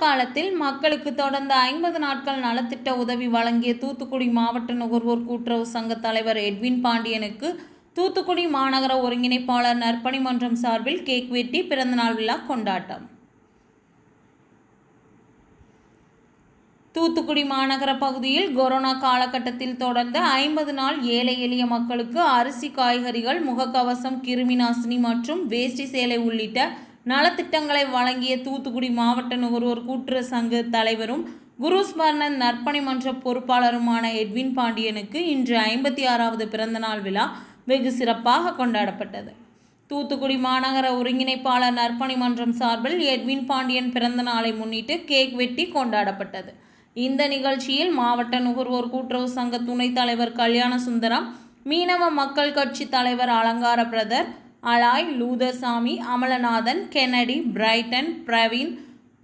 காலத்தில் மக்களுக்கு தொடர்ந்து ஐம்பது நாட்கள் நலத்திட்ட உதவி வழங்கிய தூத்துக்குடி மாவட்ட நுகர்வோர் கூட்டுறவு சங்க தலைவர் எட்வின் பாண்டியனுக்கு தூத்துக்குடி மாநகர ஒருங்கிணைப்பாளர் நற்பணி மன்றம் சார்பில் கேக் வெட்டி பிறந்தநாள் விழா கொண்டாட்டம். தூத்துக்குடி மாநகர பகுதியில் கொரோனா காலகட்டத்தில் தொடர்ந்து ஐம்பது நாள் ஏழை எளிய மக்களுக்கு அரிசி காய்கறிகள் முகக்கவசம் கிருமி நாசினி மற்றும் வேஷ்டி சேலை உள்ளிட்ட நலத்திட்டங்களை வழங்கிய தூத்துக்குடி மாவட்ட நுகர்வோர் கூட்டுறவு சங்க தலைவரும் குருஸ்மரணன் நற்பணி மன்ற பொறுப்பாளருமான எட்வின் பாண்டியனுக்கு இன்று ஐம்பத்தி ஆறாவது பிறந்தநாள் விழா வெகு சிறப்பாக கொண்டாடப்பட்டது. தூத்துக்குடி மாநகர ஒருங்கிணைப்பாளர் நற்பணி மன்றம் சார்பில் எட்வின் பாண்டியன் பிறந்த நாளை முன்னிட்டு கேக் வெட்டி கொண்டாடப்பட்டது. இந்த நிகழ்ச்சியில் மாவட்ட நுகர்வோர் கூட்டுறவு சங்க துணைத் தலைவர் கல்யாண சுந்தரம் மீனவ மக்கள் கட்சி தலைவர் Alangara brother Aloy Lutharsamy Amalanathan Kennedy Brighton Praveen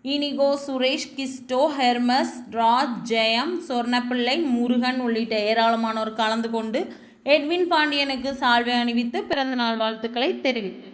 Inigo Suresh Kisto Hormuz Raj Jeyam Sornapillai Murugan உள்ளிட்ட ஏராளமானோர் கலந்து கொண்டு எட்வின் பாண்டியனுக்கு சால்வை அணிவித்து பிறந்தநாள் வாழ்த்துக்களை தெரிவித்தனர்